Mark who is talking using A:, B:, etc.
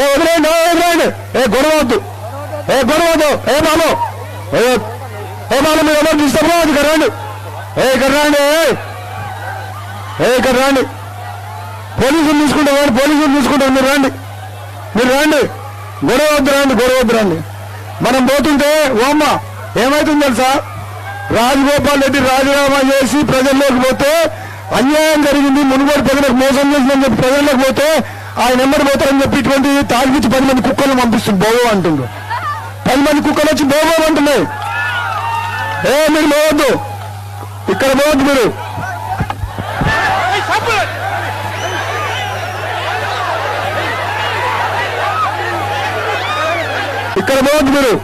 A: ఏ వదిలేండి ఏ వదిలేండి ఏ గొడవద్దు. ఏ గొడవద్దు. ఏ బాలు. ఏ బాలు మాలో మీరు ఎవరు డిస్టర్బ్ కాదు ఇక్కడ రండి. ఏ ఇక్కడ రండి ఏ. ఏ ఇక్కడ రండి. పోలీసులు తీసుకుంటారు పోలీసులు తీసుకుంటారు మీరు రండి. మీరు రండి. గొడవ వద్దు రండి గొడవ వద్దు రండి. మనం పోతుంటే ఓమ్మ ఏమవుతుంది తెలుసా? రాజగోపాల్ రెడ్డి రాజీనామా చేసి ప్రజల్లోకి పోతే అన్యాయం జరిగింది మునుగోడు ప్రజలకు మోసం చేసిందని చెప్పి ప్రజల్లోకి పోతే ఆయన ఎమ్మడి పోతారని చెప్పి ఇటువంటి తాగిచ్చి పది మంది కుక్కలను పంపిస్తుంది. బోవో అంటుండ్రు. పది మంది కుక్కలు వచ్చి బోవో అంటున్నాయి. ఏ మీరు పోవద్దు. ఇక్కడ పోవద్దు మీరు. ఇక్కడ పోవద్దు మీరు.